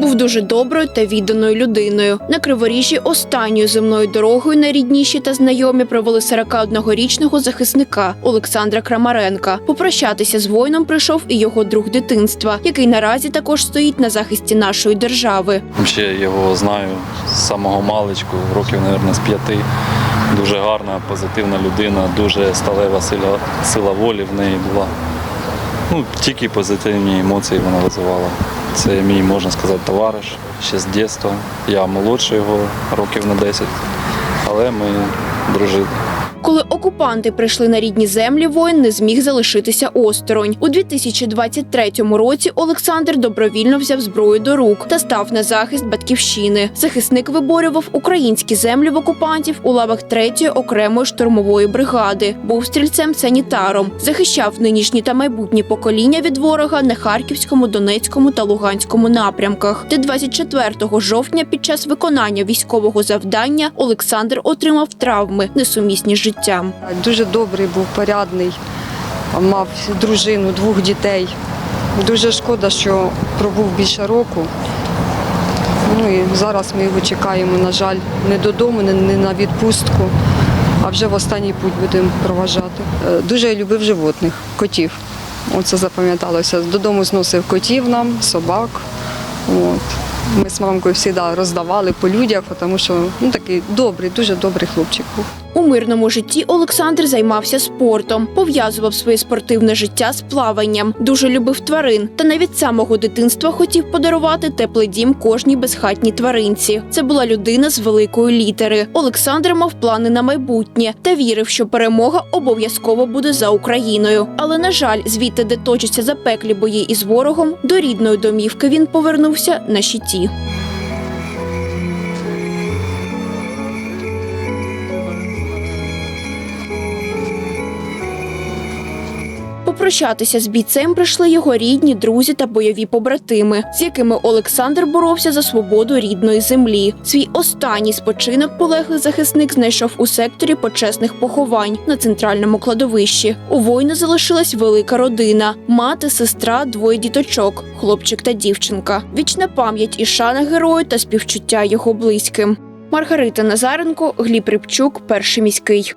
Був дуже доброю та відданою людиною. На Криворіжжі останньою земною дорогою найрідніші та знайомі провели 41-річного захисника Олександра Крамаренка. Попрощатися з воїном прийшов і його друг дитинства, який наразі також стоїть на захисті нашої держави. Ще його знаю з самого маличку, років, мабуть, з п'яти. Дуже гарна, позитивна людина, дуже сталева сила, сила волі в неї була. Ну, тільки позитивні емоції вона визивала. Це мій, можна сказати, товариш ще з дитинства. Я молодший його років на 10, але ми дружили. Коли окупанти прийшли на рідні землі, воїн не зміг залишитися осторонь. У 2023 році Олександр добровільно взяв зброю до рук та став на захист батьківщини. Захисник виборював українські землі в окупантів у лавах 3-ї окремої штурмової бригади. Був стрільцем-санітаром, захищав нинішні та майбутні покоління від ворога на Харківському, Донецькому та Луганському напрямках. Де 24 жовтня під час виконання військового завдання Олександр отримав травми, несумісні з. Дуже добрий був, порядний, мав дружину, двох дітей. Дуже шкода, що пробув більше року. Ну і зараз ми його чекаємо, на жаль, не додому, не, на відпустку, а вже в останній путь будемо проважати. Е, Дуже любив животних, котів. Оце запам'яталося. Додому зносив котів нам, собак. От. Ми з мамкою завжди роздавали по людях, тому що ну, такий добрий, дуже добрий хлопчик був. У мирному житті Олександр займався спортом, пов'язував своє спортивне життя з плаванням, дуже любив тварин та навіть самого дитинства хотів подарувати теплий дім кожній безхатній тваринці. Це була людина з великої літери. Олександр мав плани на майбутнє та вірив, що перемога обов'язково буде за Україною. Але на жаль, звідти, де точаться запеклі бої із ворогом, до рідної домівки він повернувся на щиті. Попрощатися з бійцем прийшли його рідні, друзі та бойові побратими, з якими Олександр боровся за свободу рідної землі. Свій останній спочинок полеглий захисник знайшов у секторі почесних поховань на центральному кладовищі. У воїна залишилась велика родина: мати, сестра, двоє діточок, хлопчик та дівчинка. Вічна пам'ять і шана герою та співчуття його близьким. Маргарита Назаренко, Гліб Рибчук, перший міський.